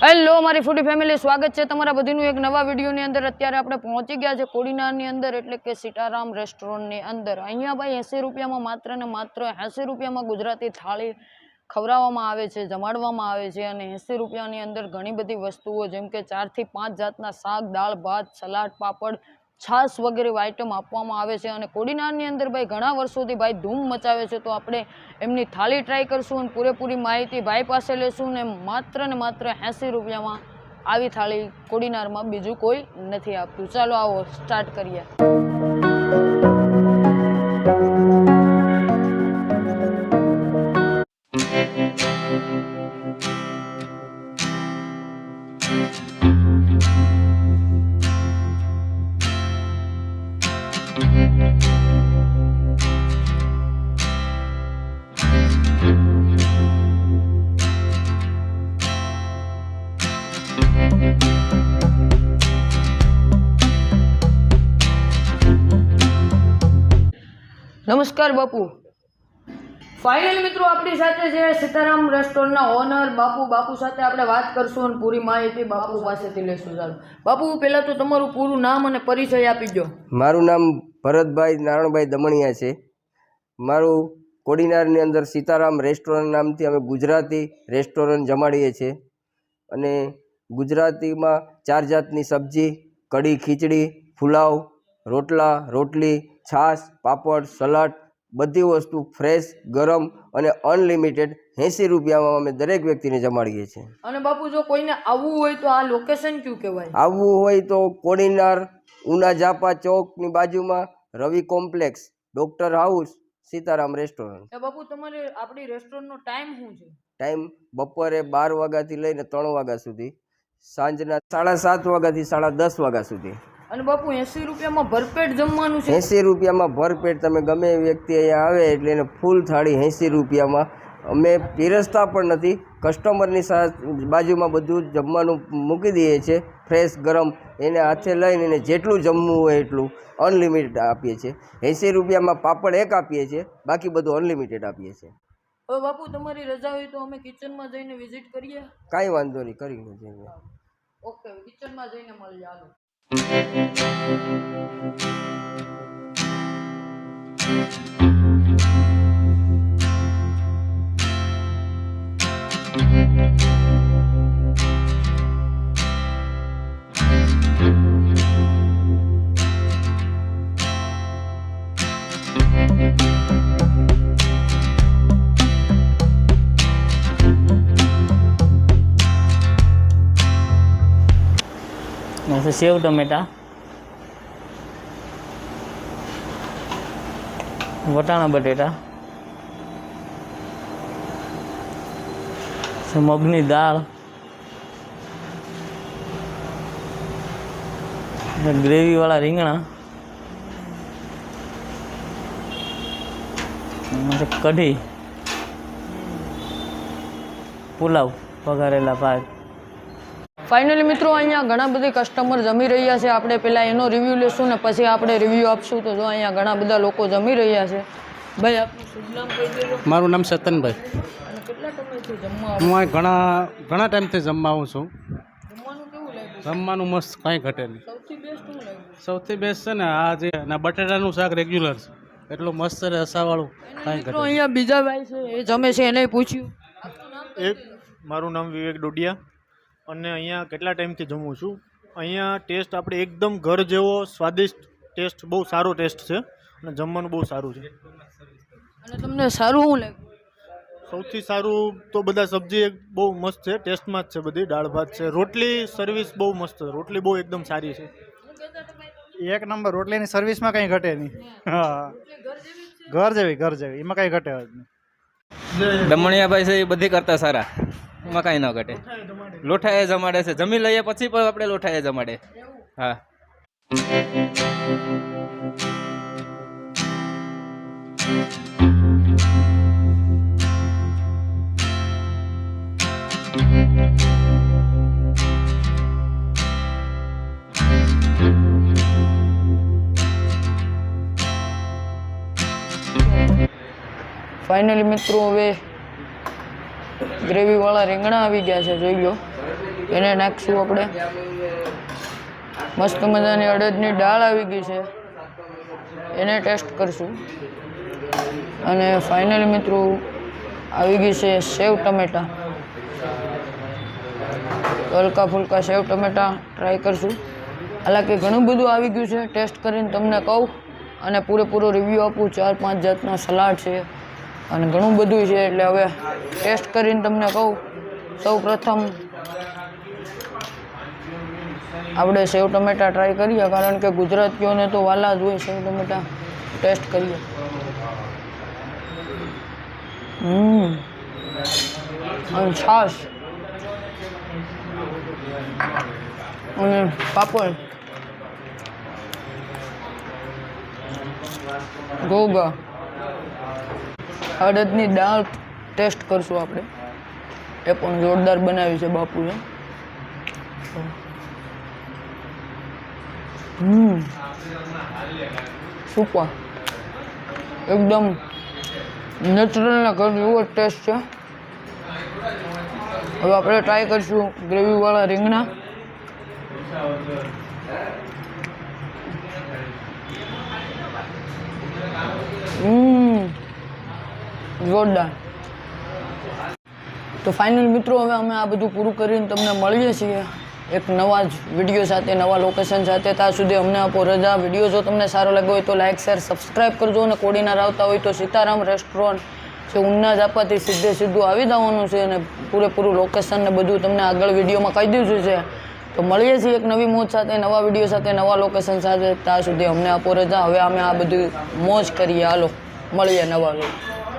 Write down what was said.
Hello મારી ફૂડી family સ્વાગત છે તમારા બધીનું એક નવા વિડીયોની અંદર. અત્યારે આપણે પહોંચી ગયા છે કોડીનારની અંદર, એટલે કે સીતારામ રેસ્ટોરન્ટની અંદર. અહીંયા ભાઈ એંસી રૂપિયામાં માત્ર ને માત્ર એંસી રૂપિયામાં ગુજરાતી થાળી ખવડાવવામાં આવે છે, જમાડવામાં આવે છે. અને એંસી રૂપિયાની અંદર ઘણી બધી વસ્તુઓ, જેમ કે ચારથી પાંચ જાતના શાક, દાળ, ભાત, સલાડ, પાપડ છાશ વગેરે આઇટમ આપવામાં આવે છે અને કોડીનારની અંદર ભાઈ ઘણા વર્ષોથી ભાઈ ધૂમ મચાવે છે, તો આપણે એમની થાળી ટ્રાય કરશું અને પૂરેપૂરી માહિતી ભાઈ પાસે લેશું ને માત્ર ને માત્ર એંસી રૂપિયામાં આવી થાળી કોડીનારમાં બીજું કોઈ નથી આપતું. ચાલો આવો સ્ટાર્ટ કરીએ. નમસ્કાર બાપુ. ફાઇનલ મિત્રો આપણી સાથે છે સીતારામ રેસ્ટોરન્ટના ઓનર બાપુ. બાપુ સાથે આપણે વાત કરશું અને પૂરી માહિતી બાપુ પાસેથી લેશું સારું બાપુ પહેલાં તો તમારું પૂરું નામ અને પરિચય આપી દો મારું નામ ભરતભાઈ નારણભાઈ દમણિયા છે. મારું કોડીનારની અંદર સીતારામ રેસ્ટોરન્ટ નામથી અમે ગુજરાતી રેસ્ટોરન્ટ જમાડીએ છીએ. અને ગુજરાતીમાં ચાર જાતની સબ્જી, કઢી, ખીચડી, પુલાવ, રોટલા, રોટલી, છાશ, પાપડ, સલાડ બધી વસ્તુ ફ્રેશ ગરમ અને અનલિમિટેડ એંસી રૂપિયામાં અમે દરેક વ્યક્તિને જમાડીએ છીએ. અને બાપુ જો કોઈને આવવું હોય તો આ લોકેશન કયું કહેવાય? આવવું હોય તો કોડીનાર ઉના જાપા ચોકની બાજુમાં Ravi complex doctor house Sitaram restaurant. બાપુ તમારે આપણી રેસ્ટોરન્ટનો ટાઈમ શું છે? ટાઈમ બપોરે બાર વાગ્યાથી લઈને ત્રણ વાગ્યા સુધી સાંજના સાડા સાત વાગ્યાથી સાડા દસ વાગ્યા સુધી. અને બાપુ એસી રૂપિયામાં ભરપેટ જમવાનું છે? એંસી રૂપિયામાં ભરપેટ તમે ગમે એ વ્યક્તિ અહીંયા આવે એટલે એને ફૂલ થાળી એંસી રૂપિયામાં. અમે પીરસતા પણ નથી. કસ્ટમરની બાજુમાં બધું જમવાનું મૂકી દઈએ છીએ ફ્રેશ ગરમ. એને હાથે લઈને એને જેટલું જમવું હોય એટલું અનલિમિટેડ આપીએ છીએ. એંસી રૂપિયામાં પાપડ એક આપીએ છીએ બાકી બધું અનલિમિટેડ આપીએ છીએ. હવે બાપુ તમારી રજા હોય તો અમે કિચનમાં જઈને વિઝિટ કરીએ. કાંઈ વાંધો નહીં કરી જઈએ ઓકે કિચનમાં જઈને મળીએ હાલો છે સેવ ટમેટા વટાણા બટેટા મગની દાળ ગ્રેવીવાળા રીંગણા કઢી પુલાવ વઘારેલા ભાત ફાઇનલી મિત્રો અહીંયા ઘણા બધી કસ્ટમર જમી રહ્યા છે. આપણે પહેલાં એનો રિવ્યૂ લેશું ને પછી આપણે રિવ્યૂ આપશું. તો જો અહીંયા ઘણા બધા લોકો જમી રહ્યા છે. ભાઈ આપનું શુભ નામ કહી દેજો. મારું નામ સતનભાઈ. અને કેટલા સમયથી જમવા? હું અહીં ઘણા ઘણા ટાઈમથી જમવા આવું છું. જમવાનું કેવું લાગ્યું જમવાનું મસ્ત કાંઈ ઘટે નહીં. સૌથી બેસ્ટ શું લાગ્યું? સૌથી બેસ્ટ છે ને આ જે ના બટેટાનું શાક રેગ્યુલર છે. એટલું મસ્ત રસાવાળું કાંઈ મિત્રો ઘટે અહીંયા બીજા ભાઈ છે એ જમે છે એને પૂછ્યું. એક મારું નામ વિવેક ડોડિયા. અને અહીંયા કેટલા ટાઈમથી જમું છું? અહીંયા ટેસ્ટ આપણે એકદમ ઘર જેવો સ્વાદિષ્ટ ટેસ્ટ બહુ સારો ટેસ્ટ છે અને જમવાનું બહુ સારું છે. અને તમને સારું શું લાગ્યું? સૌથી સારું તો બધા સબ્જી એક બહુ મસ્ત છે ટેસ્ટમાં જ છે બધી દાળ ભાત છે. રોટલી સર્વિસ બહુ મસ્ત છે રોટલી બહુ એકદમ સારી છે. એક નંબર રોટલીની સર્વિસમાં કંઈ ઘટે નહીં. હા. ઘર જેવી ઘર જેવી એમાં કંઈ ઘટે જ નહીં. દમણિયાભાઈ છે એ બધી કરતા સારા. એમાં ન ઘટે. લોઠાએ જમાડે છે. જમી લઈએ પછી પણ આપણે લોઠાએ જમાડે. હા. ફાઇનલી મિત્રો, હવે ગ્રેવીવાળા રીંગણા આવી ગયા છે, જોઈ લો. એને નાખશું આપણે. મસ્ત મજાની અડદની દાળ આવી ગઈ છે. એને ટેસ્ટ કરશું. અને ફાઇનલી મિત્રો, આવી ગઈ છે સેવ ટમેટા. હલકા ફુલકા સેવ ટમેટા ટ્રાય કરશું. હાલાકી ઘણું બધું આવી ગયું છે. ટેસ્ટ કરીને તમને કહું અને પૂરેપૂરો રિવ્યૂ આપું. ચાર પાંચ જાતના સલાડ છે. અને ઘણું બધું છે એટલે હવે ટેસ્ટ કરીને તમને કહું. સૌ પ્રથમ આપણે સેવ ટમેટા ટ્રાય કરીએ, કારણ કે ગુજરાતીઓને તો વાલા જ હોય સેવ ટમેટા. ટેસ્ટ કરીએ. અને છાશ. અને પાપડ. ગોગા. અડદની દાળ ટેસ્ટ કરશું આપણે. એ પણ જોરદાર બનાવી છે બાપુએ. હમ. સુપર એકદમ નેચરલના ઘર એવો ટેસ્ટ છે. હવે આપણે ટ્રાય કરીશું ગ્રેવીવાળા રીંગણા. હમ. જોરદાર. તો ફાઇનલ મિત્રો, હવે અમે આ બધું પૂરું કરીને તમને મળીએ છીએ એક નવા જ વીડિયો સાથે, નવા લોકેશન સાથે. ત્યાં સુધી અમને આપો રજા. વીડિયો જો તમને સારો લાગ્યો હોય તો લાઇક શેર સબસ્ક્રાઈબ કરજો અને કોડીનાર આવતા હોય તો સીતારામ રેસ્ટોરન્ટ જે ઉના જાપાથી સીધે સીધું આવી જવાનું છે અને પૂરેપૂરું લોકેશન ને બધું તમને આગળ વિડીયોમાં કહી દીધું છે. તો મળીએ છીએ એક નવી મોજ સાથે, નવા વીડિયો સાથે, નવા લોકેશન સાથે. ત્યાં સુધી અમને આપો રજા. હવે અમે આ બધું મોજ કરીએ. હાલો, મળીએ નવા લોકો